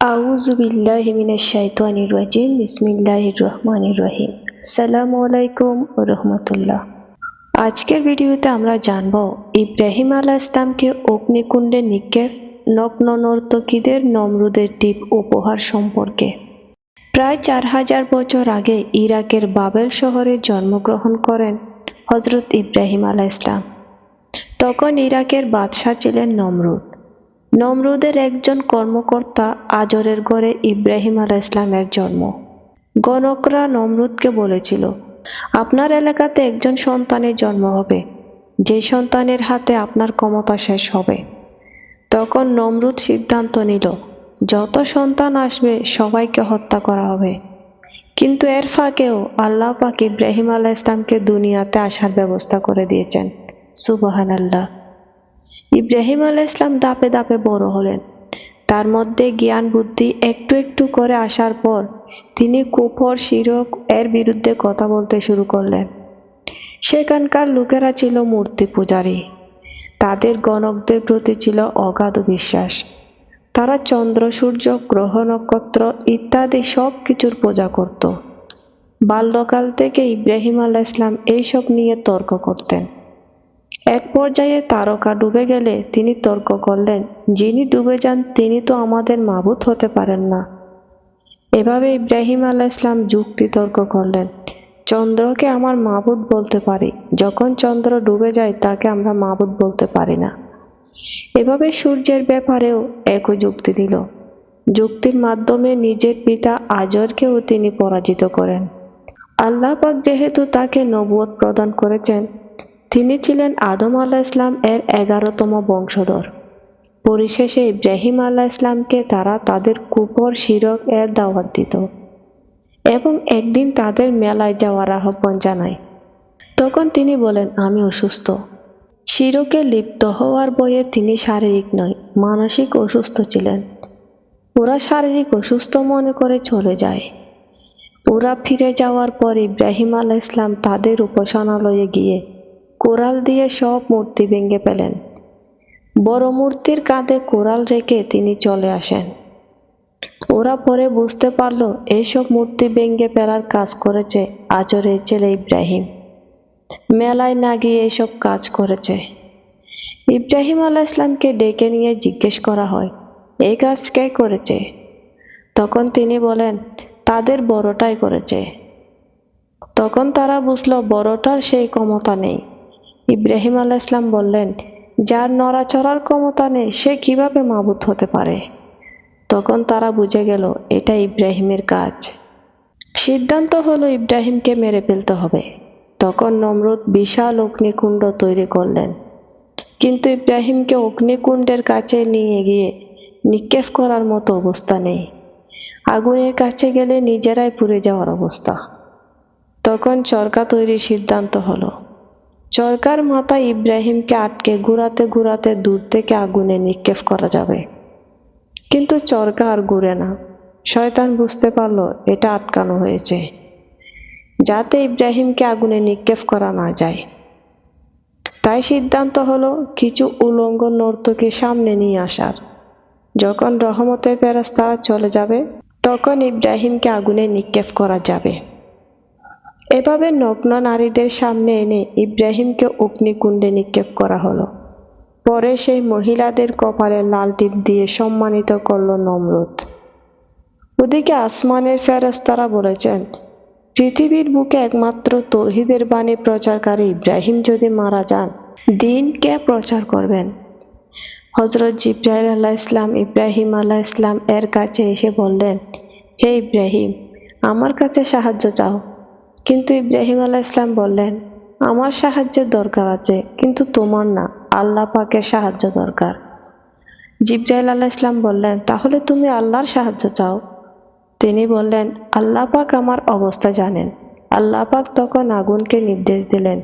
আউযু বিল্লাহি মিনাশ রহিম আসসালামু আলাইকুম ওয়া রাহমাতুল্লাহ আজকের ভিডিওতে আমরা জানব ইব্রাহিম আলাইহিস ইসলামকে অগ্নিকুণ্ডে নিক্ষেপ নগ্ন নর্তকীদের নমরুদের দ্বীপ উপহার সম্পর্কে। প্রায় চার হাজার বছর আগে ইরাকের বাবেল শহরে জন্মগ্রহণ করেন হজরত ইব্রাহিম আলাইহিস ইসলাম তখন ইরাকের বাদশাহ ছিলেন নমরুদ। নমরুদের একজন কর্মকর্তা আজরের ঘরে ইব্রাহিম আলাহ ইসলামের জন্ম। গণকরা নমরুদকে বলেছিল, আপনার এলাকাতে একজন সন্তানের জন্ম হবে। যে সন্তানের হাতে আপনার ক্ষমতা শেষ হবে। তখন নমরুদ সিদ্ধান্ত নিল, যত সন্তান আসবে, সবাইকে হত্যা করা হবে। কিন্তু এর ফাঁকেও আল্লাহ পাক ইব্রাহিম আলাহ ইসলামকে দুনিয়াতে আসার ব্যবস্থা করে দিয়েছেন। সুবাহান আল্লাহ ইব্রাহিম আলাহ ইসলাম দাপে দাপে বড় হলেন। তার মধ্যে জ্ঞান বুদ্ধি একটু একটু করে আসার পর তিনি কুফর, শিরক এর বিরুদ্ধে কথা বলতে শুরু করলেন। সেখানকার লোকেরা ছিল মূর্তি পূজারী। তাদের গণকদের প্রতি ছিল অগাধ বিশ্বাস। তারা চন্দ্র, সূর্য, গ্রহ, নক্ষত্র ইত্যাদি সব কিছুর পূজা করত। বাল্যকাল থেকে ইব্রাহিম আলাহ ইসলাম এইসব নিয়ে তর্ক করতেন। এক পর্যায়ে তারকা ডুবে গেলে তিনি তর্ক করলেন, যিনি ডুবে যান, তিনি তো আমাদের মাবুত হতে পারেন না। এভাবে ইব্রাহিম আলাহ ইসলাম যুক্তি তর্ক করলেন, চন্দ্রকে আমার মাবুদ বলতে পারি, যখন চন্দ্র ডুবে যায়, তাকে আমরা মাবুদ বলতে পারি না। এভাবে সূর্যের ব্যাপারেও একই যুক্তি দিল। যুক্তির মাধ্যমে নিজের পিতা আজরকেও তিনি পরাজিত করেন। আল্লাহ পাক যেহেতু তাকে নবুয়ত প্রদান করেছেন তিনি ছিলেন আদম আলাহ ইসলাম এর এগারোতম বংশধর। পরিশেষে ইব্রাহিম আল্লাহ ইসলামকে তারা তাদের কুপর শিরক এর দাওয়াত দিত এবং একদিন তাদের মেলায় যাওয়ার আহ্বান জানায়। তখন তিনি বলেন, আমি অসুস্থ। শিরকে লিপ্ত হওয়ার বয়ে তিনি শারীরিক নয়, মানসিক অসুস্থ ছিলেন। ওরা শারীরিক অসুস্থ মনে করে চলে যায়। ওরা ফিরে যাওয়ার পর ইব্রাহিম আলাহ ইসলাম তাদের উপাসনালয়ে গিয়ে কোরাল দিয়ে সব মূর্তি ভেঙে ফেলেন। বড় মূর্তির কাঁধে কোরাল রেখে তিনি চলে আসেন। ওরা পরে বুঝতে পারল এইসব মূর্তি ভেঙে ফেলার কাজ করেছে আজরের ছেলে ইব্রাহিম। মেলায় না গিয়ে এইসব কাজ করেছে। ইব্রাহিম আলাহ ইসলামকে ডেকে নিয়ে জিজ্ঞেস করা হয়, এই কাজ কে করেছে? তখন তিনি বলেন, তাদের বড়টাই করেছে। তখন তারা বুঝলো, বড়টার সেই ক্ষমতা নেই। ইব্রাহিম আলাহ ইসলাম বললেন, যার নড়াচড়ার ক্ষমতা নেই, সে কীভাবে মাবুত হতে পারে? তখন তারা বুঝে গেল, এটা ইব্রাহিমের কাজ। সিদ্ধান্ত হলো ইব্রাহিমকে মেরে ফেলতে হবে। তখন নমরুদ বিশাল অগ্নিকুণ্ড তৈরি করলেন। কিন্তু ইব্রাহিমকে অগ্নিকুণ্ডের কাছে নিয়ে গিয়ে নিক্ষেপ করার মতো অবস্থা নেই। আগুনের কাছে গেলে নিজেরাই পুড়ে যাওয়ার অবস্থা। তখন চরকা তৈরির সিদ্ধান্ত হলো। চরকার মাথায় ইব্রাহিমকে আটকে ঘুরাতে ঘুরাতে দূর থেকে আগুনে নিক্ষেপ করা যাবে। কিন্তু চরকা আর ঘুরে না। শয়তান বুঝতে পারল, এটা আটকানো হয়েছে। যাতে ইব্রাহিমকে আগুনে নিক্ষেপ করা না যায়। তাই সিদ্ধান্ত হলো, কিছু উলঙ্গ নর্তকে সামনে নিয়ে আসার। যখন রহমতের পেরাস তারা চলে যাবে, তখন ইব্রাহিমকে আগুনে নিক্ষেপ করা যাবে। এভাবে নগ্ন নারীদের সামনে এনে ইব্রাহিমকে অগ্নিকুণ্ডে নিক্ষেপ করা হলো। পরে সেই মহিলাদের কপালে লাল টিপ দিয়ে সম্মানিত করল নমরুদ। ওদিকে আসমানের ফেরেস্তারা বলেছেন, পৃথিবীর বুকে একমাত্র তহিদের বাণী প্রচারকারী ইব্রাহিম যদি মারা যান, দিন কে প্রচার করবেন? হজরত জিব্রাইল আল্লাহ ইসলাম ইব্রাহিম আল্লাহ ইসলাম এর কাছে এসে বললেন, হে ইব্রাহিম, আমার কাছে সাহায্য চাও। কিন্তু ইব্রাহিম আলাহ ইসলাম বললেন, আমার সাহায্যের দরকার আছে, কিন্তু তোমার না। আল্লাহ পাকের সাহায্য দরকার। জিব্রাইল আল্লাহ ইসলাম বললেন, তাহলে তুমি আল্লাহর সাহায্য চাও? তিনি বললেন, আল্লাহ পাক আমার অবস্থা জানেন। আল্লাহ পাক তখন আগুনকে নির্দেশ দিলেন,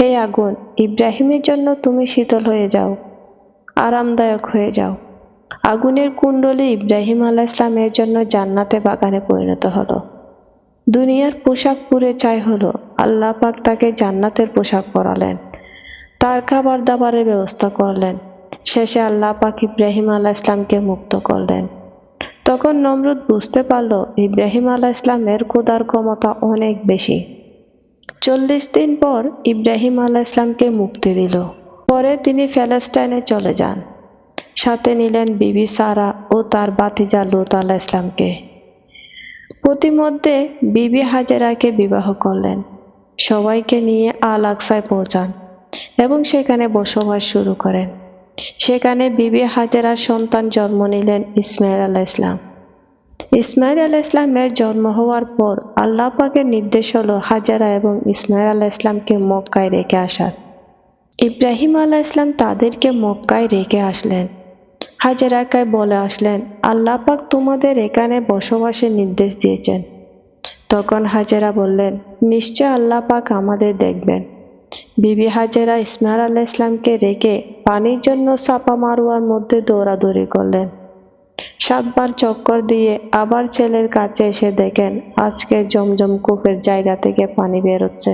হে আগুন, ইব্রাহিমের জন্য তুমি শীতল হয়ে যাও, আরামদায়ক হয়ে যাও। আগুনের কুণ্ডলী ইব্রাহিম আলাহ ইসলামের জন্য জান্নাতে বাগানে পরিণত হলো। দুনিয়ার পোশাক পরে চাই হলো, আল্লাহ পাক তাকে জান্নাতের পোশাক পরালেন। তার খাবার দাবারের ব্যবস্থা করলেন। শেষে আল্লাহ পাক ইব্রাহিম আল্লাহ ইসলামকে মুক্ত করলেন। তখন নমরুদ বুঝতে পারল, ইব্রাহিম আলাহ ইসলামের ক্ষুধার ক্ষমতা অনেক বেশি। চল্লিশ দিন পর ইব্রাহিম আলাহ ইসলামকে মুক্তি দিল। পরে তিনি প্যালেস্টাইনে চলে যান। সাথে নিলেন বিবি সারা ও তার বাতিজা লুত আলাহ ইসলামকে প্রতিমধ্যে বিবি হাজেরাকে বিবাহ করলেন। সবাইকে নিয়ে আল আকসায় পৌঁছান এবং সেখানে বসবাস শুরু করেন। সেখানে বিবি হাজেরার সন্তান জন্ম নিলেন ইসমাইল আল ইসলাম ইসমাইল আল ইসলামের জন্ম হওয়ার পর আল্লাহ পাকের নির্দেশ হলো হাজারা এবং ইসমাইল আল ইসলামকে মক্কায় রেখে আসার। ইব্রাহিম আলাহ ইসলাম তাদেরকে মক্কায় রেখে আসলেন। হাজারাকায় বলে আসলেন, আল্লাহ পাক তোমাদের এখানে বসবাসের নির্দেশ দিয়েছেন। তখন হাজেরা বললেন, নিশ্চয় আল্লাহ পাক আমাদের দেখবেন। বিবি হাজেরা ইসমাইল আলাহ ইসলামকে রেখে পানির জন্য সাপা মারুয়ার মধ্যে দৌড়াদৌড়ি করলেন। সাতবার চক্কর দিয়ে আবার ছেলের কাছে এসে দেখেন, আজকে জমজম কূপের জায়গা থেকে পানি বেরোচ্ছে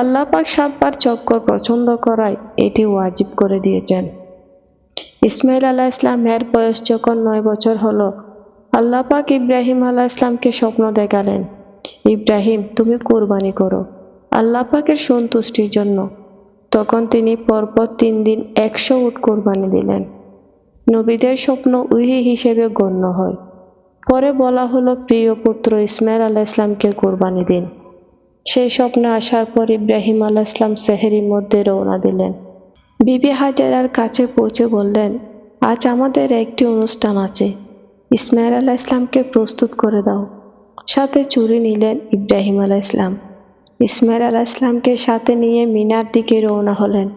আল্লাহ পাক সাতবার চক্কর পছন্দ করায় এটি ওয়াজিব করে দিয়েছেন। ইসমাইল আলাহ ইসলামের বয়স যখন নয় বছর হলো, আল্লাহ পাক ইব্রাহিম আলাহ ইসলামকে স্বপ্ন দেখালেন, ইব্রাহিম, তুমি কোরবানি করো। আল্লাহ পাকের সন্তুষ্টির জন্য। তখন তিনি পরপর তিন দিন একশো উট কোরবানি দিলেন। নবীদের স্বপ্ন উহি হিসেবে গণ্য হয়। পরে বলা হলো, প্রিয় পুত্র, ইসমাইল আলাহ ইসলামকে কোরবানি দিন। সেই স্বপ্নে আসার পর ইব্রাহিম আলাহ ইসলাম সেহেরির মধ্যে রওনা দিলেন। বিবি হাজারার কাছে পৌঁছে বললেন, আজ আমাদের একটি অনুষ্ঠান আছে। ইসমাইল আলাহ ইসলামকে প্রস্তুত করে দাও। সাথে চুরি নিলেন ইব্রাহিম আলাহ ইসলাম। ইসমাইল আলাহ ইসলামকে সাথে নিয়ে মিনার দিকে রওনা হলেন।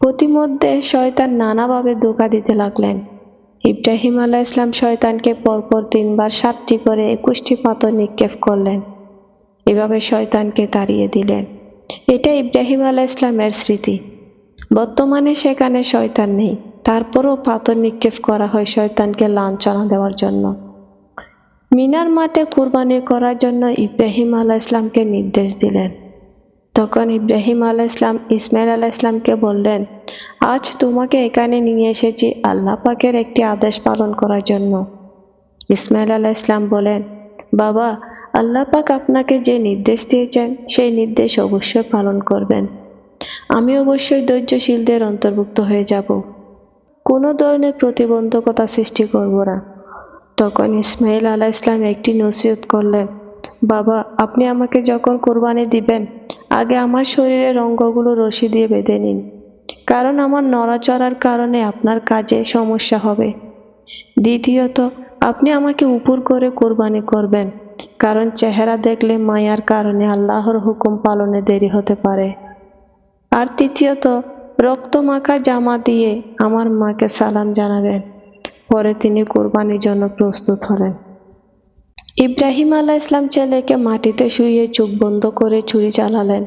প্রতিমধ্যে শয়তান নানাভাবে ধোকা দিতে লাগলেন। ইব্রাহিম আলাহ ইসলাম শয়তানকে পরপর তিনবার সাতটি করে একুশটি পাথর নিক্ষেপ করলেন। এভাবে শয়তানকে তাড়িয়ে দিলেন। এটা ইব্রাহিম আলাহ ইসলামের স্মৃতি। বর্তমানে সেখানে শয়তান নেই। তারপরও পাথর নিক্ষেপ করা হয় শয়তানকে লাঞ্ছনা দেওয়ার জন্য। মিনার মাঠে কুরবানি করার জন্য ইব্রাহিম আলাহ ইসলামকে নির্দেশ দিলেন। তখন ইব্রাহিম আলাহ ইসলাম ইসমাইল আলাহ ইসলামকে বললেন, আজ তোমাকে এখানে নিয়ে এসেছি আল্লাহ পাকের একটি আদেশ পালন করার জন্য। ইসমাইল আলাহ ইসলাম বলেন, বাবা, আল্লাহ পাক আপনাকে যে নির্দেশ দিয়েছেন, সেই নির্দেশ অবশ্যই পালন করবেন। আমি অবশ্যই ধৈর্যশীলদের অন্তর্ভুক্ত হয়ে যাব। কোনো ধরনের প্রতিবন্ধকতা সৃষ্টি করব না। তখন ইসমাইল আলাহ ইসলাম একটি নসিহত করলেন, বাবা, আপনি আমাকে যখন কোরবানি দিবেন, আগে আমার শরীরের অঙ্গগুলো রশি দিয়ে বেঁধে নিন, কারণ আমার নড়াচড়ার কারণে আপনার কাজে সমস্যা হবে। দ্বিতীয়ত, আপনি আমাকে উপর করে কোরবানি করবেন, কারণ চেহারা দেখলে মায়ার কারণে আল্লাহর হুকুম পালনে দেরি হতে পারে। আর তৃতীয়ত রক্তমাখা জামা দিয়ে আমার মাকে সালাম জানালেন। পরে তিনি কোরবানির জন্য প্রস্তুত হলেন। ইব্রাহিম আলাহ ইসলাম ছেলেকে মাটিতে শুয়ে চোখ বন্ধ করে ছুরি চালালেন।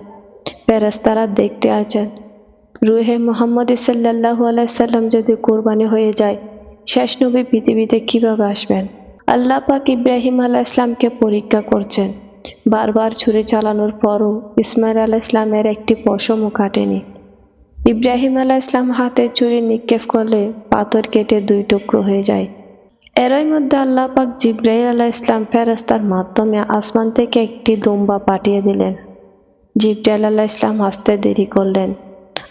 ফেরেস্তারা দেখতে আছেন, রুহে মোহাম্মদ সাল্লাহ আলাইসাল্লাম যদি কোরবানি হয়ে যায়, শেষ নবী পৃথিবীতে কীভাবে আসবেন? আল্লাহ পাক ইব্রাহিম আলাহ ইসলামকে পরীক্ষা করছেন। বারবার ছুরি চালানোর পরও ইসমাইল আলাহ ইসলামের একটি পশমও কাটেনি। ইব্রাহিম আলাহ ইসলাম হাতে ছুরি নিক্ষেপ করলে পাথর কেটে দুই টুকরো হয়ে যায়। এরই মধ্যে আল্লাহ পাক জিব্রাহিম আলাহ ইসলাম ফেরাস্তার মাধ্যমে আসমান থেকে একটি দুম্বা পাঠিয়ে দিলেন। জিব্রাইল আলাহ ইসলাম আসতে দেরি করলেন।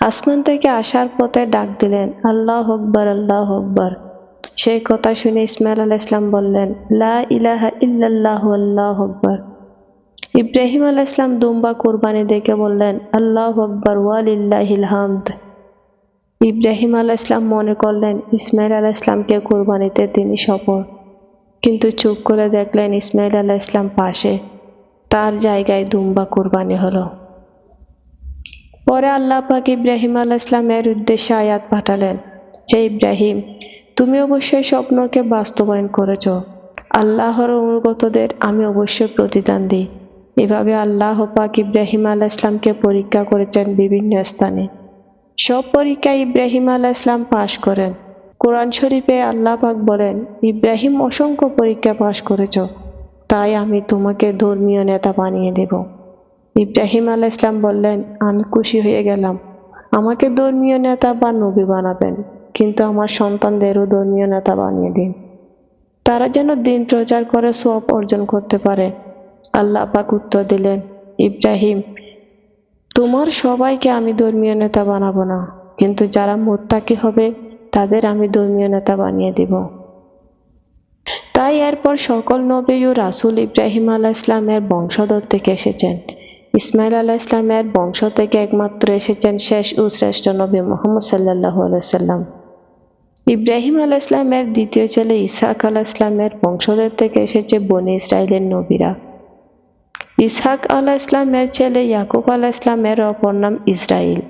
আসমান থেকে আসার পথে ডাক দিলেন, আল্লাহ আকবর আল্লাহ আকবর। সেই কথা শুনে ইসমাইল আলাহ ইসলাম বললেন, লা ইলাহা ইল্লাল্লাহু, আল্লাহ আকবর। ইব্রাহিম আলাহ ইসলাম দুম্বা কোরবানি দেখে বললেন, আল্লাহ আকবর, ওয়ালিল্লাহিল হামদ। ইব্রাহিম আলাহ ইসলাম মনে করলেন, ইসমাইল আলাহ ইসলামকে কোরবানিতে তিনি সফল। কিন্তু চুপ করে দেখলেন, ইসমাইল আলাহ ইসলাম পাশে, তার জায়গায় দুম্বা কোরবানি হলো। পরে আল্লাহ পাক ইব্রাহিম আলাহ ইসলামের উদ্দেশ্যে আয়াত পাঠালেন, হে ইব্রাহিম, তুমি অবশ্যই স্বপ্নকে বাস্তবায়ন করেছ। আল্লাহর অনুগতদের আমি অবশ্যই প্রতিদান দিই। এভাবে আল্লাহ পাক ইব্রাহিম আলাহ ইসলামকে পরীক্ষা করেছেন বিভিন্ন স্থানে। সব পরীক্ষায় ইব্রাহিম আলাহ ইসলাম পাশ করেন। কোরআন শরীফে আল্লাহ পাক বলেন, ইব্রাহিম অসংখ্য পরীক্ষা পাশ করেছ, তাই আমি তোমাকে ধর্মীয় নেতা বানিয়ে দেব। ইব্রাহিম আলাহ ইসলাম বললেন, আমি খুশি হয়ে গেলাম। আমাকে ধর্মীয় নেতা বা নবী বানাবেন, কিন্তু আমার সন্তানদেরও ধর্মীয় নেতা বানিয়ে দিন। তারা যেন দিন প্রচার করে সব অর্জন করতে পারে। আল্লাহ পাক উত্তর দিলেন, ইব্রাহিম, তোমার সবাইকে আমি ধর্মীয় নেতা বানাবো না, কিন্তু যারা মোত্তাকি হবে, তাদের আমি ধর্মীয় নেতা বানিয়ে দিব। তাই এরপর সকল নবী ও রাসুল ইব্রাহিম আলাহ ইসলামের বংশধর থেকে এসেছেন। ইসমাইল আলাহ ইসলামের বংশ থেকে একমাত্র এসেছেন শেষ ও শ্রেষ্ঠ নবী মোহাম্মদ সাল্লাহ সাল্লাম। ইব্রাহিম আলাহ ইসলামের দ্বিতীয় ছেলে ইসহাক আলাহ ইসলামের বংশধর থেকে এসেছে বনি ইসরায়েলের নবীরা। ইসহাক আলাহ ইসলামের ছেলে ইয়াকুব আলাহ ইসলামের অপর নাম ইসরাইল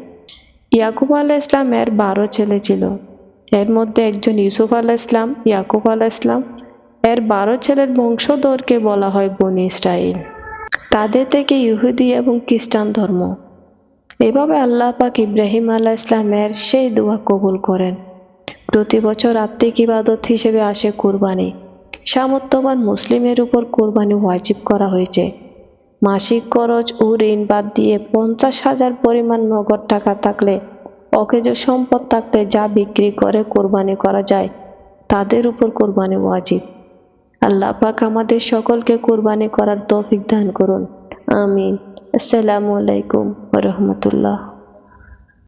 ইয়াকুব আলাহ ইসলামের বারো ছেলে ছিল। এর মধ্যে একজন ইউসুফ আলাহ ইসলাম ইয়াকুব আলাহ ইসলাম এর বারো ছেলের বংশধরকে বলা হয় বনি ইসরাইল তাদের থেকে ইহুদি এবং খ্রিস্টান ধর্ম। এভাবে আল্লাহ পাক ইব্রাহিম আলাহ ইসলামের সেই দোয়া কবুল করেন। প্রতি বছর আত্মিক ইবাদত হিসেবে আসে কুরবানি। সামর্থ্যবান মুসলিমের উপর কুরবানি ওয়াজিব করা হয়েছে। মাসিক খরচ ও ঋণ বাদ দিয়ে পঞ্চাশ হাজার পরিমাণ নগদ টাকা থাকলে, অকেজ সম্পদ থাকলে যা বিক্রি করে কোরবানি করা যায়, তাদের উপর কোরবানি ওয়াজিব। আল্লাহ পাক আমাদের সকলকে কোরবানি করার তৌফিক দান করুন। আমিন। আসসালামু আলাইকুম রহমতুল্লাহ।